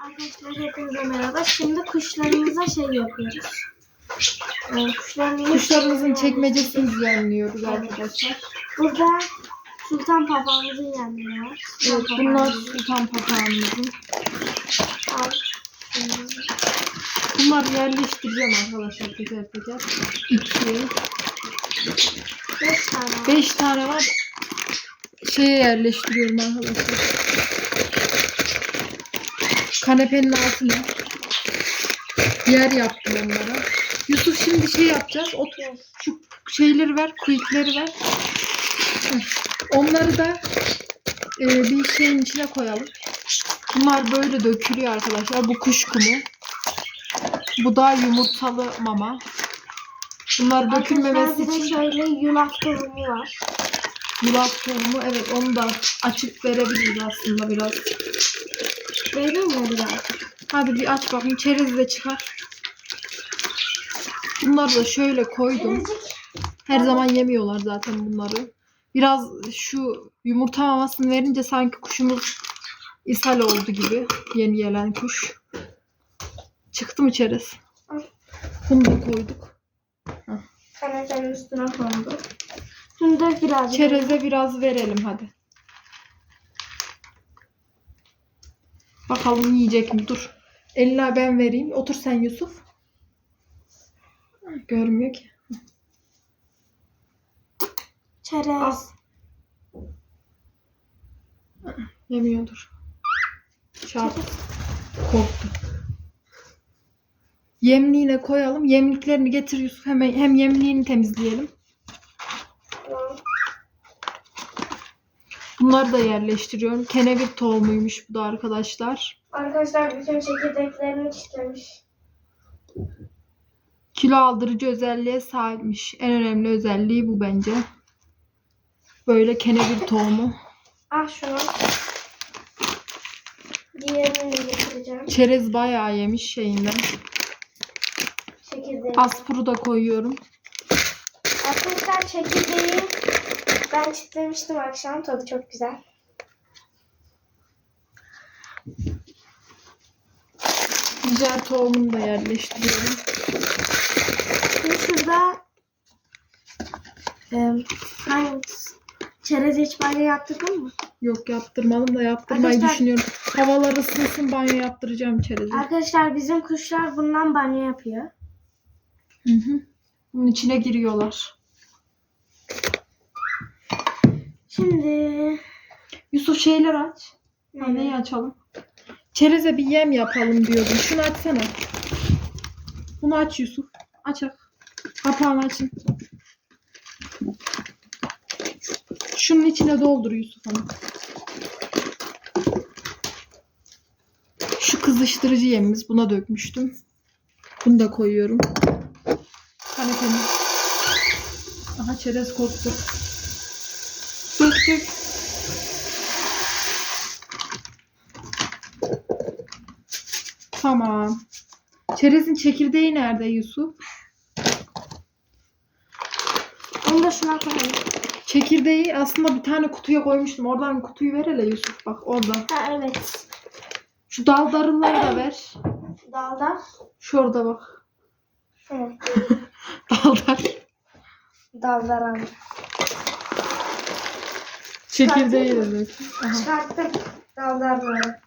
Arkadaşlar hepinize merhaba. Şimdi kuşlarımıza şey yapıyoruz. Ee, kuşlarımızın, Kuşlarımızın çekmecesini düzenliyoruz arkadaşlar. Burada sultan papağanımızın yanları var. Sultan Evet, bunlar papağanımızın. sultan papağanımızın. Al. Bunları yerleştireceğim arkadaşlar teker teker. 2, Beş tane var. 5 tane var. Şeye yerleştiriyorum arkadaşlar. Kanepenin altına. Yer yaptım onlara. Yusuf şimdi şey yapacağız. Otur. Şu şeyleri ver, kuyukları ver. Onları da e, bir şeyin içine koyalım. Bunlar böyle dökülüyor arkadaşlar. Bu kuş kumu. Bu da yumurtalı mama. Bunlar dökülmemesi için şöyle yulaf tohumu var. Yulaf tohumu evet onu da açıp verebiliriz aslında biraz. Vereyim mi biraz? Hadi bir aç bakayım çerez de çıkar. Bunları da şöyle koydum. Her zaman yemiyorlar zaten bunları. Biraz şu yumurta mamasını verince sanki kuşumuz ishal oldu gibi. Yeni gelen kuş. Çıktı mı çerez? Bunu da koyduk. kanepenin üstüne kondu. Şimdi dök birazcık. Çereze biraz verelim hadi. Bakalım yiyecek mi? Dur. Eline ben vereyim. Otur sen Yusuf. Görmüyor ki. Çerez. Yemiyordur. Çarp. Korktu. Yemliğine koyalım. Yemliklerini getir Yusuf. Hemen hem yemliğini temizleyelim. Bunları da yerleştiriyorum. Kenevir tohumuymuş bu da arkadaşlar. Arkadaşlar bütün çekirdeklerini çitlemiş. Kilo aldırıcı özelliğe sahipmiş. En önemli özelliği bu bence. Böyle kenevir tohumu. Al şunu. Diğerini de getireceğim. Çerez bayağı yemiş şeyinden. Çekirdeği. Aspuru da koyuyorum. Arkadaşlar çekirdeği ben çitlemiştim akşam. Tadı çok güzel. Biber tohumunu da yerleştiriyorum. Şimdi şurada e, hangisi? Çerez hiç banyo yaptırdın mı? Yok yaptırmadım da yaptırmayı Arkadaşlar- düşünüyorum. Havalar ısınsın banyo yaptıracağım çerezi. Arkadaşlar bizim kuşlar bundan banyo yapıyor. Hı hı. Bunun içine giriyorlar. Şimdi Yusuf şeyler aç. Ha, Evet. neyi açalım? Çereze bir yem yapalım diyordum. Şunu açsana. Bunu aç Yusuf. Aç aç. Kapağını açın. Şunun içine doldur Yusuf Hanım. Şu kızıştırıcı yemimiz. Buna dökmüştüm. Bunu da koyuyorum. Kanepenin. Aha çerez koktu. Dök. Tamam. Çerezin çekirdeği nerede Yusuf? onu da şuna koyalım. Çekirdeği aslında bir tane kutuya koymuştum. Oradan kutuyu ver hele Yusuf. Bak orada. Ha evet. Şu dal darılları da ver. Dalda. Şurada bak. Hı. Dal dar. Daldaran. Çekirdeği de dök. Aha. Çıkarttım. Daldarları.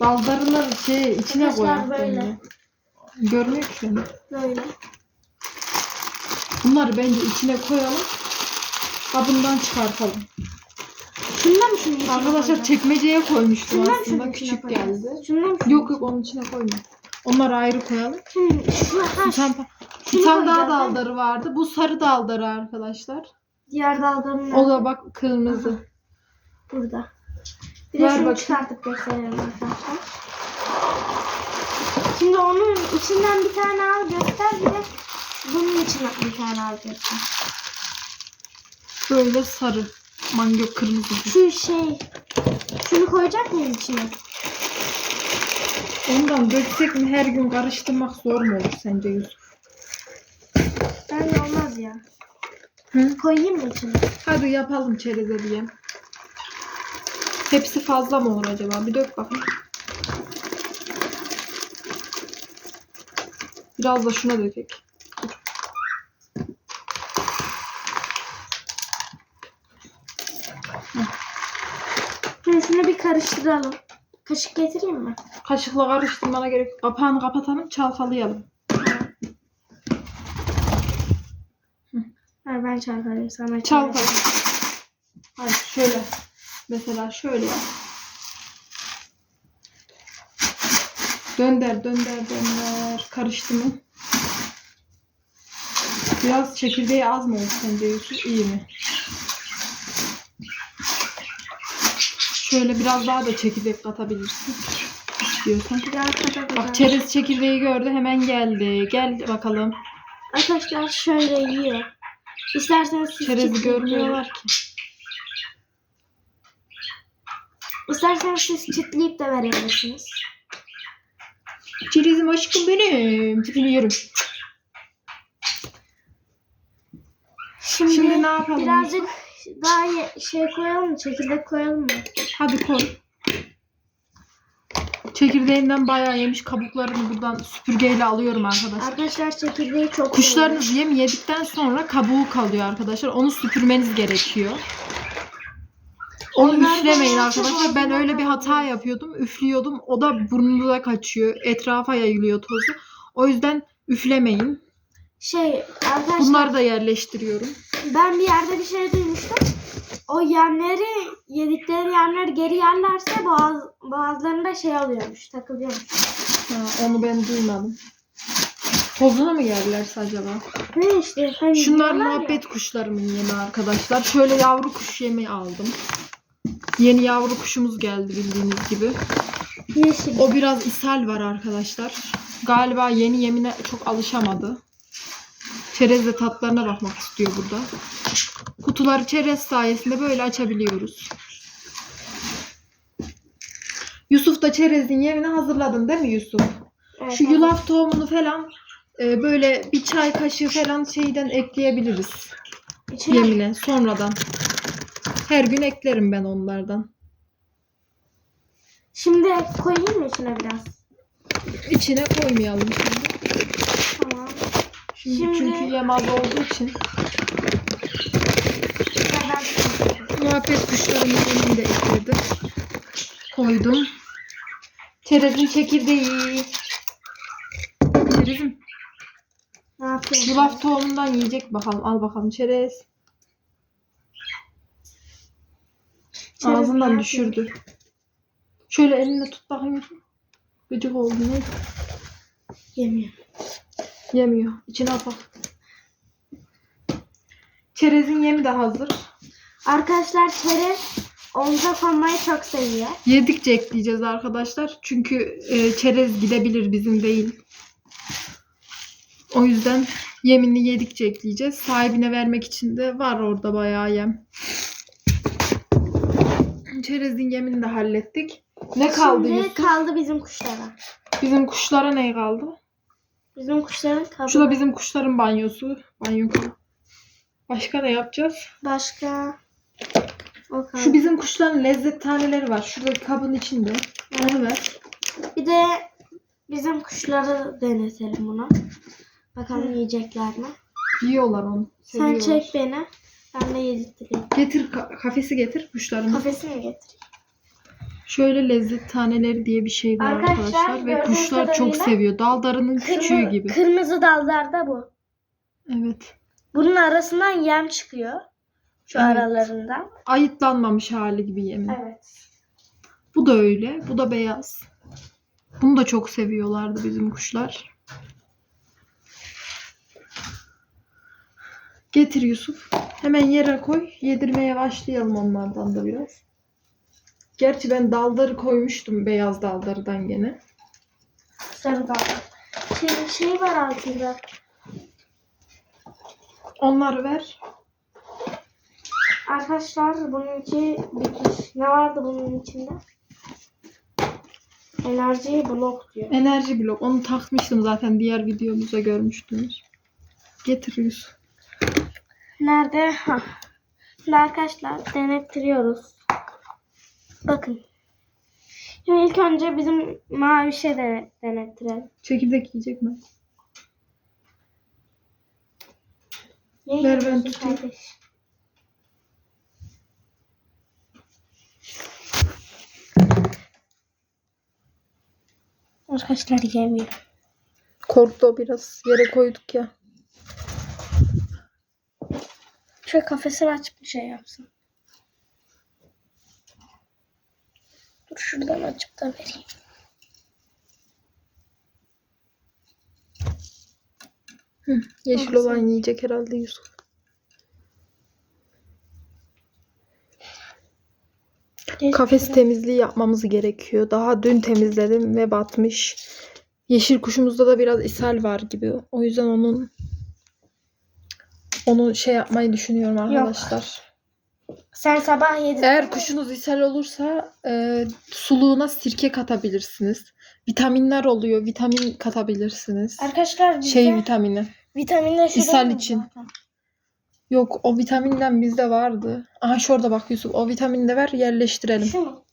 Dal darıları şey içine. Arkadaşlar böyle. bence. Görmüyor ki seni. Böyle. Bunları bence içine koyalım. Kabından çıkartalım. Şundan mı şunun içine Arkadaşlar koyacağım? çekmeceye koymuştum Şundan aslında. şunun içine Küçük koyacağız? geldi. Şundan mı şunun Yok yok onun içine koyma. Onları ayrı koyalım. Şimdi şu, ha, Bir tane, bir şunu tane daha koyacağız, daldarı vardı. Bu sarı daldarı arkadaşlar. Diğer daldarın O da bak kırmızı. burada. Bir de Ver şunu bakayım. çıkartıp gösterelim arkadaşlar. Şimdi onun içinden bir tane al göster. Bir de bunun içinden bir tane al göster. Böyle sarı. Mango kırmızı. Şu şey. Şunu koyacak mıyız içine? Ondan döksek mi her gün karıştırmak zor mu olur sence Yusuf? Bence olmaz ya. Hı? Koyayım mı içine? Hadi yapalım çereze diye. Hepsi fazla mı olur acaba? Bir dök bakayım. Biraz da şuna dökek. Şimdi şunu bir karıştıralım. Kaşık getireyim mi? Kaşıkla karıştırmana gerek yok. Kapağını kapatalım, çalkalayalım. Ben çalkalayayım sana. Çalkala. Hayır şöyle. Mesela şöyle yap. Dönder, dönder, dönder. Karıştı mı? Biraz çekirdeği az mı oldu sence Yusuf? İyi mi? Şöyle biraz daha da çekirdek katabilirsin. İstiyorsan. Biraz kadar Bak çerez çekirdeği gördü hemen geldi. Gel bakalım. Arkadaşlar şöyle yiyor. İsterseniz siz Çerezi görmüyorlar ki. İsterseniz siz çitleyip de verebilirsiniz. Çerezim aşkım benim. Tipini yerim. Şimdi, Şimdi ne yapalım? birazcık daha şey koyalım mı? Çekirdek koyalım mı? Hadi koy. Çekirdeğinden bayağı yemiş kabuklarını buradan süpürgeyle alıyorum arkadaşlar. Arkadaşlar çekirdeği çok. Kuşlarınız yem yedikten sonra kabuğu kalıyor arkadaşlar. Onu süpürmeniz gerekiyor. Onu Onlar üflemeyin arkadaşlar. Ben öyle bir hata yapıyordum. Üflüyordum. O da burnumuza kaçıyor. Etrafa yayılıyor tozu. O yüzden üflemeyin. Şey arkadaşlar Bunları da yerleştiriyorum. Ben bir yerde bir şey duymuştum. O yemleri yedikleri yemleri geri yerlerse boğaz, boğazlarında şey oluyormuş, takılıyormuş. Ha, onu ben duymadım. Tozunu mu yerlerse acaba? Ne işte hani Şunlar diyorlar ya, muhabbet kuşlarımın yemi arkadaşlar. Şöyle yavru kuş yemi aldım. Yeni yavru kuşumuz geldi bildiğiniz gibi. yeşil. O biraz ishal var arkadaşlar. Galiba yeni yemine çok alışamadı. Çerezle tatlarına bakmak istiyor burada. Kutuları çerez sayesinde böyle açabiliyoruz. Yusuf da çerezin yemini hazırladın değil mi Yusuf? Evet, Şu yulaf tohumunu falan e, böyle bir çay kaşığı falan şeyden ekleyebiliriz İçine- yemine sonradan. Her gün eklerim ben onlardan. Şimdi koyayım mı içine biraz? İçine koymayalım şimdi. Şimdi, Şimdi- çünkü yem az olduğu için. Muhabbet kuşlarının yemini de ekledim. Koydum. Çerezin çekirdeği. Çerezim. ne yapıyorum? Yulaf tohumundan yiyecek bakalım. Al bakalım çerez. Çerez Ağzından düşürdü. Şöyle elinle tut bakayım. Gıcık oldu ne? Yemiyor. Yemiyor. İçine at bak. Çerezin yemi de hazır. Arkadaşlar çerez omuza konmayı çok seviyor. Yedikçe ekleyeceğiz arkadaşlar. Çünkü e, çerez gidebilir bizim değil. O yüzden yemini yedikçe ekleyeceğiz. Sahibine vermek için de var orada bayağı yem. Çerezin yemini de hallettik. Ne kaldı Şimdi Yusuf? kaldı bizim kuşlara. Bizim kuşlara ne kaldı? Bizim kuşların kaldı. Şu da bizim kuşların banyosu. Banyo. Başka ne yapacağız? Başka o kaldı. Şu bizim kuşların lezzet taneleri var. Şuradaki kabın içinde. Onu ver. Bir de bizim kuşları denetelim bunu. Bakalım yiyecekler mi? Yiyorlar onu. Sen seviyorlar. çek beni. Ben de yedirttireyim. Getir ka- kafesi getir kuşların. Kafesini getir. Şöyle lezzet taneleri diye bir şey var Arkadaşlar, arkadaşlar, ve kuşlar çok seviyor. Daldarının küçüğü gibi. Kırmızı dallarda bu. Evet. Bunun arasından yem çıkıyor. Şu Evet. aralarından. Ayıtlanmamış hali gibi yemin. Evet. Bu da öyle. Bu da beyaz. Bunu da çok seviyorlardı bizim kuşlar. Getir Yusuf. Hemen yere koy. Yedirmeye başlayalım onlardan da biraz. Gerçi ben daldarı koymuştum beyaz daldarıdan gene. Sarı dallar. Şimdi şey var altında. Onları ver. Arkadaşlar bunun içi bitmiş. Ne vardı bunun içinde? Enerji blok diyor. Enerji blok. Onu takmıştım zaten diğer videomuzda görmüştünüz. Getir Yusuf. Nerede? Ha. Şimdi arkadaşlar denettiriyoruz. Bakın. Şimdi ilk önce bizim mavişe de denettirelim. Çekirdek yiyecek mi? Ne Ver ben şey tutayım. Kardeş? Arkadaşlar yemiyor. Korktu biraz. Yere koyduk ya. Şöyle kafesini açıp bir şey yapsın. Dur şuradan açıp da vereyim. Yeşil Baksana. olan yiyecek herhalde Yusuf. Kafes temizliği yapmamız gerekiyor. Daha dün temizledim ve batmış. Yeşil kuşumuzda da biraz ishal var gibi. O yüzden onun onu şey yapmayı düşünüyorum arkadaşlar. Sen sabah yedin. Eğer kuşunuz ishal olursa e, suluğuna sirke katabilirsiniz. Vitaminler oluyor. Vitamin katabilirsiniz. Arkadaşlar bizde Şey vitamini. vitaminler şurada İshal mı için. zaten? Yok o vitaminden bizde vardı. Aha şurada bak Yusuf. O vitamini de ver yerleştirelim. Şu mu?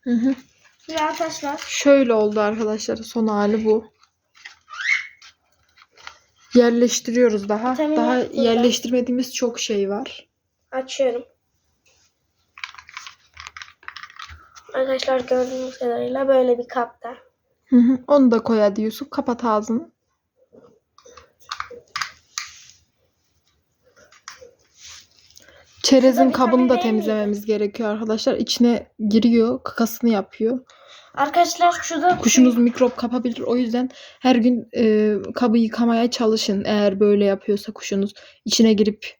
Hı hı. Arkadaşlar Şöyle oldu arkadaşlar. Son hali bu. Yerleştiriyoruz daha. Vitamin daha burada. yerleştirmediğimiz çok şey var. açıyorum. Arkadaşlar gördüğünüz kadarıyla böyle bir kapta. Hı hı. Onu da koy hadi Yusuf. Kapat ağzını. Çerezin kabını da temizlememiz gerekiyor arkadaşlar. İçine giriyor, kakasını yapıyor. Arkadaşlar şurada Kuşunuz mikrop kapabilir. O yüzden her gün e, kabı yıkamaya çalışın. Eğer böyle yapıyorsa kuşunuz içine girip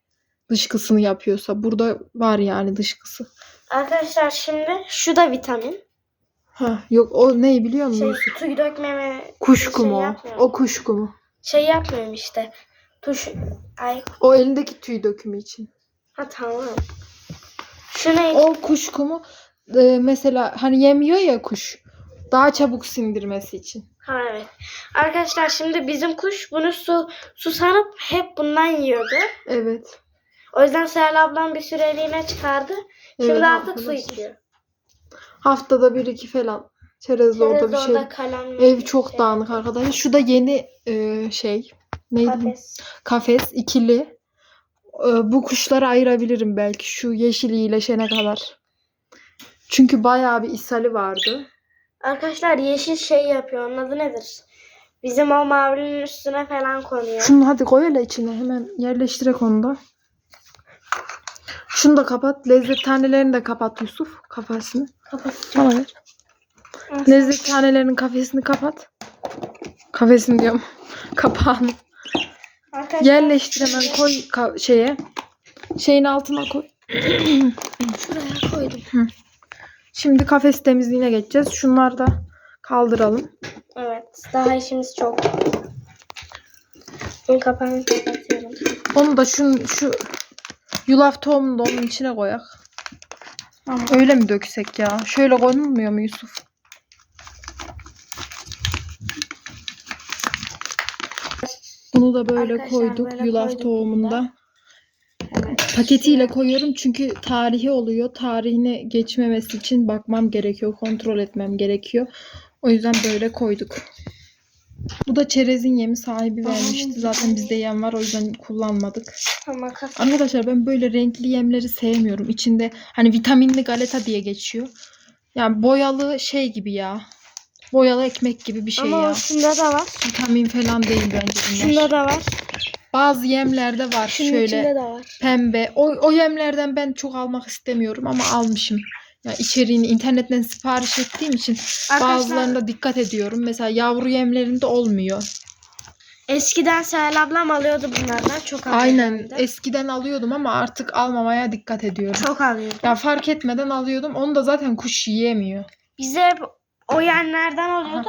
dışkısını yapıyorsa. Burada var yani dışkısı. Arkadaşlar şimdi şu da vitamin. Ha yok o neyi biliyor musun? Şey tüy dökmeme Kuş şey yapmıyorum. O kuş kumu. şey yapmıyorum işte. Tuş ay O elindeki tüy dökümü için. ha tamam. Şu ne? O kuş kumu e, mesela hani yemiyor ya kuş. Daha çabuk sindirmesi için. Ha evet. Arkadaşlar şimdi bizim kuş bunu su su sanıp hep bundan yiyordu. Evet. O yüzden Seher ablam bir süreliğine çıkardı. Şimdi Evet artık su içiyor. Haftada bir iki falan. Çerezli orada bir Çerez şey. Ev çok şey, dağınık arkadaşlar. Şu da yeni e, şey. Neydi? Kafes. Kafes ikili. E, bu kuşları ayırabilirim belki şu yeşil iyileşene kadar. Çünkü bayağı bir ishali vardı. Arkadaşlar yeşil şey yapıyor. Onun adı nedir? Bizim o mavinin üstüne falan konuyor. Şunu hadi koy hele içine hemen yerleştirek onu da. Şunu da kapat. Lezzet tanelerini de kapat Yusuf kafasını. Kapatacağım. Bana ver. Lezzet tanelerinin kafesini kapat. Kafesini diyorum. Kapağını. Arkadaşlar Yerleştir hemen koy ka- şeye. Şeyin altına koy. şuraya koydum. Şimdi kafes temizliğine geçeceğiz. Şunları da kaldıralım. Evet. Daha işimiz çok. Bunun kapağını kapatıyorum. Onu da şu, şu yulaf tohumunu da onun içine koyak. Tamam. Öyle mi döksek ya? Şöyle konulmuyor mu Yusuf? Bunu da böyle Arkadaşlar koyduk böyle yulaf koyduk tohumunda. Evet. Paketiyle koyuyorum çünkü tarihi oluyor. Tarihine geçmemesi için bakmam gerekiyor. Kontrol etmem gerekiyor. O yüzden böyle koyduk. Bu da çerezin yemi sahibi vermişti. Zaten bizde yem var o yüzden kullanmadık. Arkadaşlar ben böyle renkli yemleri sevmiyorum. İçinde hani vitaminli galeta diye geçiyor. Yani boyalı şey gibi ya. Boyalı ekmek gibi bir şey Ama ya. şunda da var. Vitamin falan değil bence bunlar. Şunda da var. Bazı yemlerde var Şunun şöyle içinde de var. pembe. O, o yemlerden ben çok almak istemiyorum ama almışım. Ya içeriğini internetten sipariş ettiğim için Arkadaşlar bazılarında dikkat ediyorum. Mesela yavru yemlerinde olmuyor. eskiden Seher ablam alıyordu bunlardan. Çok alıyordu. Aynen eskiden alıyordum ama artık almamaya dikkat ediyorum. Çok alıyordu. Ya fark etmeden alıyordum. Onu da zaten kuş yiyemiyor. Bize hep o yenlerden alıyordu.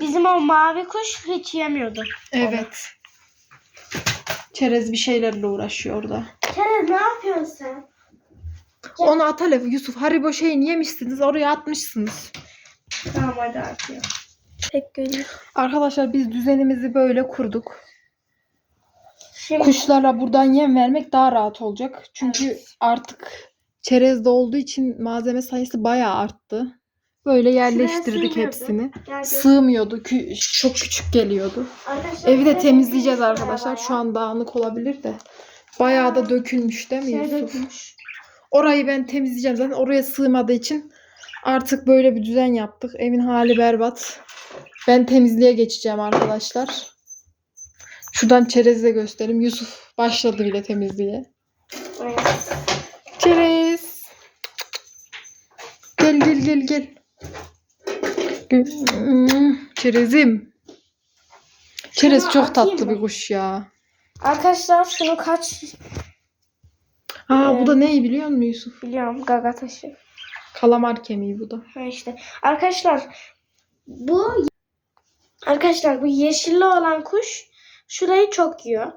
Bizim o mavi kuş hiç yemiyordu. Evet. Çerez bir şeylerle uğraşıyor orada. Kerem ne yapıyorsun sen? Onu at hele Yusuf. Haribo şeyini yemişsiniz. Oraya atmışsınız. Tamam hadi atıyor. Tek görüyor. Arkadaşlar biz düzenimizi böyle kurduk. Şimdi Kuşlara buradan yem vermek daha rahat olacak. Çünkü artık çerezde olduğu için malzeme sayısı bayağı arttı. Böyle yerleştirdik hepsini. Gel, gel. Sığmıyordu. Kü- çok küçük geliyordu. Arkadaşlar, Evi de temizleyeceğiz bir arkadaşlar. Şu an dağınık olabilir de. Bayağı da dökülmüş değil mi Şey Yusuf? dökülmüş. Orayı ben temizleyeceğim zaten. Oraya sığmadığı için artık böyle bir düzen yaptık. Evin hali berbat. Ben temizliğe geçeceğim arkadaşlar. Şuradan çerezi de göstereyim. Yusuf başladı bile temizliğe. Evet. Çerez. Gel gel gel gel. Çerezim. Çerez çok tatlı bir kuş ya. Arkadaşlar şunu kaç Aa bu Ee, da neyi biliyor musun Yusuf? biliyorum gaga taşı. Kalamar kemiği bu da. Ha işte. Arkadaşlar bu arkadaşlar bu yeşilli olan kuş şurayı çok yiyor.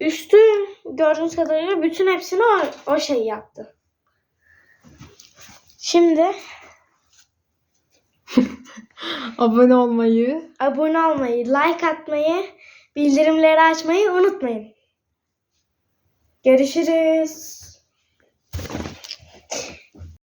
Üstü gördüğünüz kadarıyla bütün hepsini o, o şey yaptı. Şimdi Abone olmayı, abone olmayı, like atmayı, bildirimleri açmayı unutmayın. Görüşürüz.